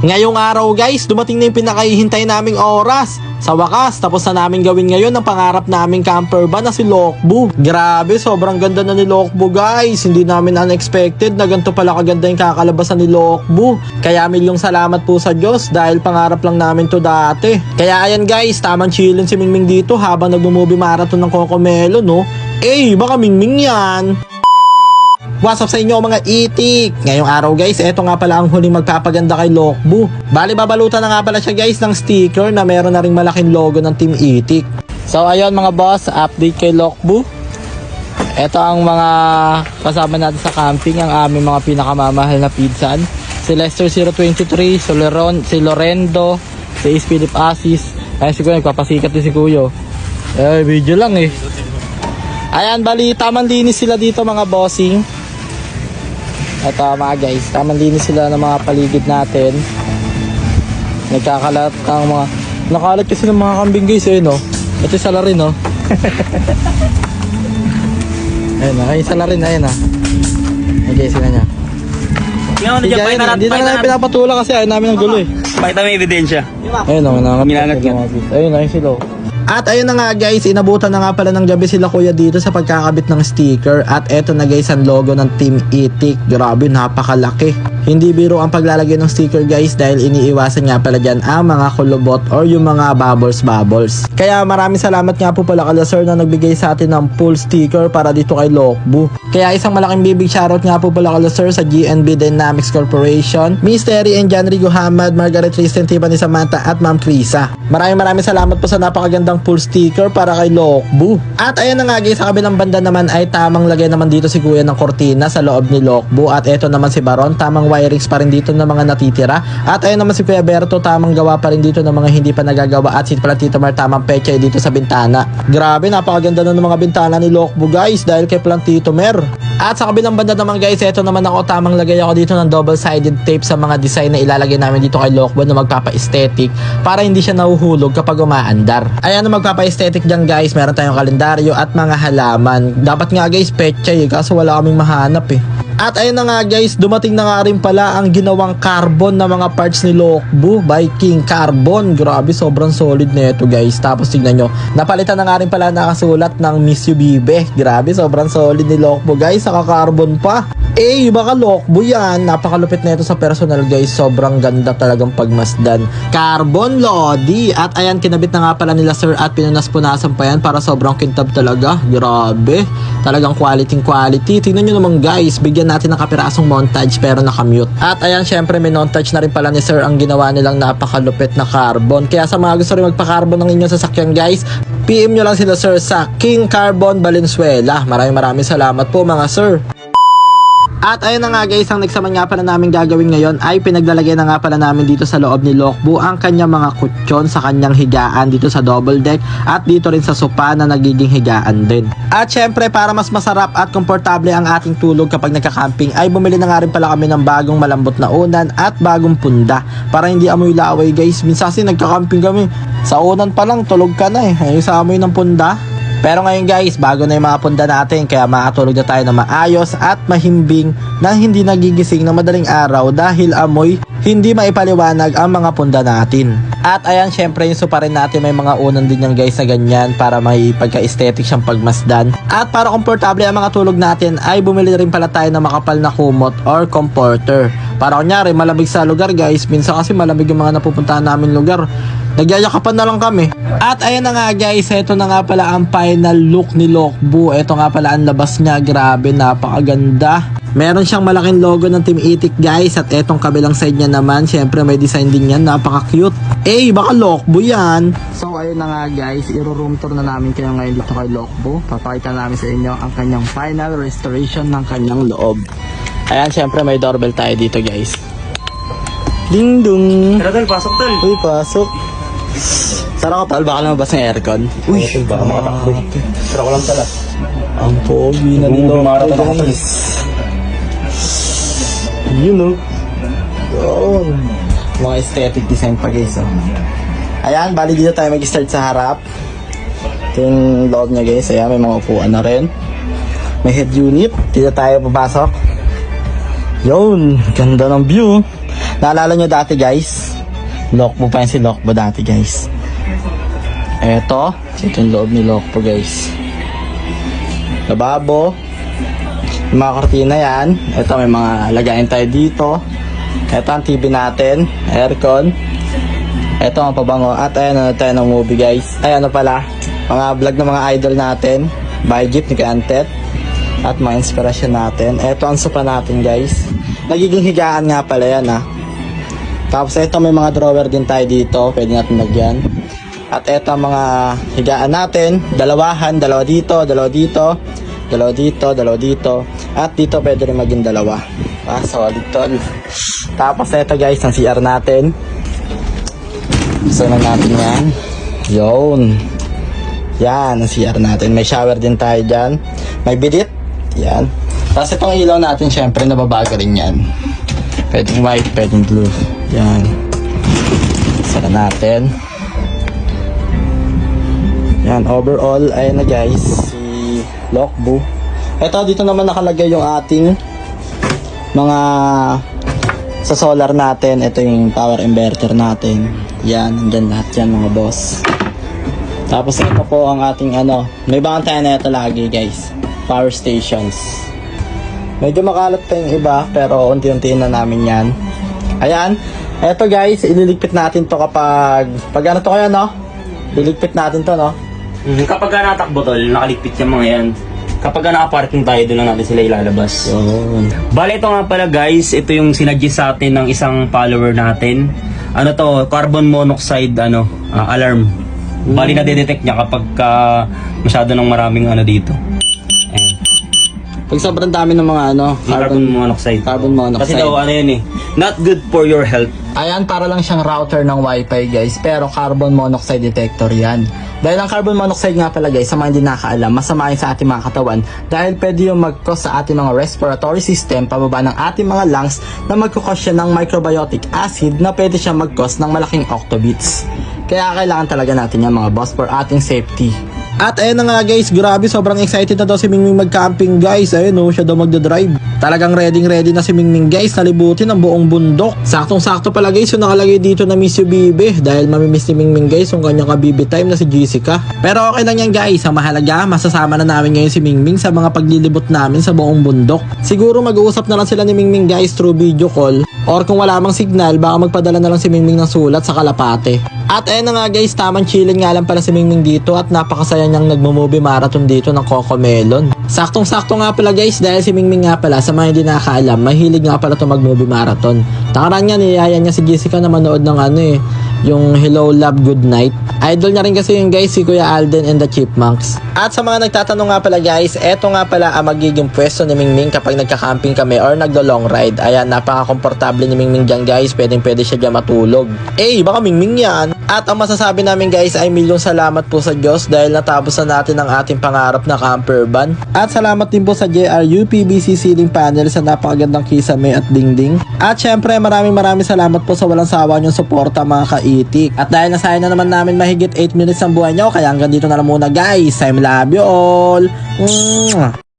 Ngayong araw guys, dumating na yung pinakahihintay naming oras. Sa wakas, tapos na namin gawin ngayon ang pangarap naming camper van na si Lokbu. Grabe, sobrang ganda na ni Lokbu guys. Hindi namin unexpected na ganito pala kaganda yung kakalabasan ni Lokbu. Kaya milyong salamat po sa Diyos dahil pangarap lang namin to dati. Kaya ayan guys, tamang chillin si Mingming dito habang nagmo-movie marathon ng Cocomelo no. Eh, baka Mingming yan. What's up sa inyo mga itik? Ngayong araw guys, eto nga pala ang huling magpapaganda kay Lokbu. Bali babalutan na nga pala siya guys ng sticker na meron na ring malaking logo ng Team Itik. So ayun mga boss, update kay Lokbu. Ito ang mga kasama natin sa camping, ang aming mga pinakamamahal na pinsan. Si Lester 023, si, Loren, si Lorendo, si Is Philip Asis. Ayun si Kuya, nagpapasikat din si Kuyo. Eh, video lang eh. Ayan, bali, tamang linis sila dito mga bossing. Ito mga guys, tamang linis sila ng mga paligid natin. Nagkakalat ng mga... Nakalat kasi ng mga kambing guys eh, no? Ito yung sala rin, no? ayun na, ayun sala rin, ayun na. Okay, sila niya. Tingnan mo na ayun na, hindi na namin pinapatula kasi ayaw namin ng gulo eh. Pakita mo yung ebidensya. Ayun na, nangangat. Minangat yan. Ayun, ayun sila. At ayun na nga guys, inabutan na nga pala ng gabi sila kuya dito sa pagkakabit ng sticker at eto na guys ang logo ng Team Itik. Grabe, napakalaki. Hindi biro ang paglalagay ng sticker guys dahil iniiwasan nga pala dyan ang mga kulubot or yung mga bubbles bubbles. Kaya maraming salamat nga po pala kala sir na nagbigay sa atin ng full sticker para dito kay Lokbu. Kaya isang malaking bibig shoutout nga po pala kala sir sa GNB Dynamics Corporation, Miss Terry and John Rigo Hamad, Margaret Tristan, Tiffany Samantha at Ma'am Krisa. Maraming maraming salamat po sa napakagandang full sticker para kay Lokbu. At ayan na nga guys, sa kabilang banda naman ay tamang lagay naman dito si Kuya ng kortina sa loob ni Lokbu at eto naman si Baron, tamang wirings pa rin dito ng mga natitira. At ayun naman si Kuya Berto, tamang gawa pa rin dito ng mga hindi pa nagagawa at si pala Tito Mar tamang pecha dito sa bintana. Grabe, napakaganda na ng mga bintana ni Lokbu guys dahil kay Plantito Mer. At sa kabilang banda naman guys, eto naman ako tamang lagay ako dito ng double-sided tape sa mga design na ilalagay namin dito kay Lokbu na magpapa-aesthetic para hindi siya nahuhulog kapag umaandar. Ayan na magpapa-aesthetic dyan guys, meron tayong kalendaryo at mga halaman. Dapat nga guys, petsa eh, kaso wala kaming mahanap eh. At ayun na nga guys, dumating na nga rin pala ang ginawang carbon na mga parts ni Lokbu by King Carbon. Grabe, sobrang solid na ito guys. Tapos tignan nyo, napalitan na nga rin pala nakasulat ng Miss You Bibe. Grabe, sobrang solid ni Lokbu guys. Saka carbon pa. Eh, baka Lokbu yan. Napakalupit na ito sa personal guys. Sobrang ganda talagang pagmasdan. Carbon Lodi. At ayan, kinabit na nga pala nila sir at pinunas-punasan pa yan para sobrang kintab talaga. Grabe. Talagang quality quality. Tingnan nyo naman guys, bigyan natin ng kapirasong montage pero nakamute. At ayan, syempre may montage na rin pala ni sir ang ginawa nilang napakalupit na carbon. Kaya sa mga gusto rin magpa-carbon ng inyong sasakyan guys, PM nyo lang sila sir sa King Carbon Valenzuela. Maraming maraming salamat po mga sir. At ayun na nga guys, ang next naman nga pala namin gagawin ngayon ay pinaglalagay na nga pala namin dito sa loob ni Lokbu ang kanyang mga kutsyon sa kanyang higaan dito sa double deck at dito rin sa sopa na nagiging higaan din. At syempre para mas masarap at komportable ang ating tulog kapag nagka-camping ay bumili na nga rin pala kami ng bagong malambot na unan at bagong punda para hindi amoy laway guys. Minsan kasi nagka-camping kami sa unan pa lang tulog ka na eh. Ayun sa amoy ng punda. Pero ngayon guys, bago na yung mga punda natin kaya makatulog na tayo na maayos at mahimbing nang hindi nagigising ng madaling araw dahil amoy hindi maipaliwanag ang mga punda natin. At ayan, syempre yung sopa rin natin may mga unan din yan guys na ganyan para may pagka-aesthetic siyang pagmasdan. At para komportable ang mga tulog natin ay bumili rin pala tayo ng makapal na kumot or comforter. Para kunyari malamig sa lugar guys, minsan kasi malamig yung mga napupuntahan namin lugar. Nagyayakapan na lang kami. At ayan na nga guys, ito na nga pala ang final look ni Lokbu. Ito nga pala ang labas niya, grabe, napakaganda. Meron siyang malaking logo ng Team Itik guys at etong kabilang side niya naman, syempre may design din yan, napaka-cute. Eh, baka Lokbu yan. So ayun na nga guys, iro-room tour na namin kayo ngayon dito kay Lokbu. Papakita namin sa inyo ang kanyang final restoration ng kanyang loob. Ayan, syempre may doorbell tayo dito guys. Ding dong! Tara tol, pasok tol. Uy, pasok. Sara ko tal, baka lumabas ng aircon. Uy, Baka makatakbo. Tara ko lang tala. ang pogi na mo maraton ako tol. Yun know. Yun. Mga aesthetic design pa guys. Oh. Ayan, bali dito tayo mag-start sa harap. Ito yung loob niya guys. Ayan, may mga upuan na rin. May head unit. Dito tayo papasok. Yun, ganda ng view. Naalala nyo dati guys? Lokbo pa yun si Lokbo dati guys. Eto, ito yung loob ni Lokbo guys. Lababo. Mga kortina yan. Ito may mga lagayin tayo dito. Ito ang TV natin. Aircon. Ito ang pabango. At ayan ano tayo ng movie guys. Ay ano pala. Mga vlog ng mga idol natin. By Jeep ni Kantet. At mga inspirasyon natin. Ito ang sopa natin guys. Nagiging higaan nga pala yan ha. Tapos ito may mga drawer din tayo dito. Pwede natin lagyan. At ito mga higaan natin. Dalawahan. Dalawa dito. Dalawa dito. Dalawa dito. Dalawa dito. At dito pwede rin maging dalawa. Ah, solid tol. Tapos ito guys, ang CR natin. Na natin yan. Yun. Yan, ang CR natin. May shower din tayo dyan. May bidit. Yan. Tapos itong ilaw natin, syempre, nababaga rin yan. Pwedeng white, pwedeng blue. Yan. Sara natin. Yan, overall, ayun na guys, Lokbu. Ito, dito naman nakalagay yung ating mga sa solar natin. Ito yung power inverter natin. Yan, nandyan lahat yan mga boss. Tapos ito po ang ating ano, may bang tayo na ito lagi guys. Power stations. Medyo makalat pa yung iba, pero unti-unti na namin yan. Ayan. Eto guys, ililigpit natin to kapag, pag ano to kaya no? Liligpit natin to no? Mhm, Kapag ka natakbo tol, nakaligpit yung mga yan. Kapag ka nakaparking tayo, doon lang natin sila ilalabas. Yun. Bale, ito nga pala guys, ito yung sinadjust sa atin ng isang follower natin. Ano to, carbon monoxide ano, ah, alarm. Bali na detect niya kapag ka masyado ng maraming ano dito. Pag sobrang dami ng mga ano, Yung carbon monoxide. carbon monoxide. Kasi daw ano yun eh, not good for your health. Ayan, para lang siyang router ng wifi guys, pero carbon monoxide detector yan. Dahil ang carbon monoxide nga pala guys, sa mga hindi nakakaalam, masama yun sa ating mga katawan dahil pwede yung mag-cause sa ating mga respiratory system, pababa ng ating mga lungs na mag-cause siya ng microbiotic acid na pwede siya mag-cause ng malaking octobits. Kaya kailangan talaga natin yan mga boss for ating safety. At ayun na nga guys, grabe sobrang excited na daw si Mingming mag-camping guys. Ayun oh, siya daw magdadrive. Talagang ready ready na si Mingming guys, nalibutin ang buong bundok. Saktong-sakto pala guys, yung nakalagay dito na miss you bibi dahil mamimiss ni Mingming guys yung kanyang kabibi time na si Jessica. Pero okay lang yan guys, ang mahalaga, masasama na namin ngayon si Mingming sa mga paglilibot namin sa buong bundok. Siguro mag-uusap na lang sila ni Mingming guys through video call or kung wala mang signal, baka magpadala na lang si Mingming ng sulat sa kalapate. At ayun na nga guys, tamang chilling nga lang pala si Mingming dito at napakasaya niyang nagmo-movie marathon dito ng Coco Melon. Saktong-sakto nga pala guys dahil si Mingming nga pala sa mga hindi nakakaalam, mahilig nga pala to mag-movie marathon. Takaran niya, niyaya niya si Jessica na manood ng ano eh, yung Hello Love Good Night. Idol niya rin kasi yung guys si Kuya Alden and the Chipmunks. At sa mga nagtatanong nga pala guys, eto nga pala ang magiging pwesto ni Mingming kapag nagka-camping kami or naglo-long ride. Ayan, napaka-komportable ni Mingming dyan guys. Pwedeng pwede siya dyan matulog. Eh, baka Mingming yan. At ang masasabi namin guys ay milyong salamat po sa Diyos dahil natapos na natin ang ating pangarap na camper van. At salamat din po sa JRU PVC ceiling panel sa napakagandang kisame at dingding. At syempre maraming maraming salamat po sa walang sawa niyong suporta mga kaitik. At dahil nasayang na naman namin mahigit 8 minutes ang buhay niyo, kaya hanggang dito na lang muna guys. I love you all. Mwah!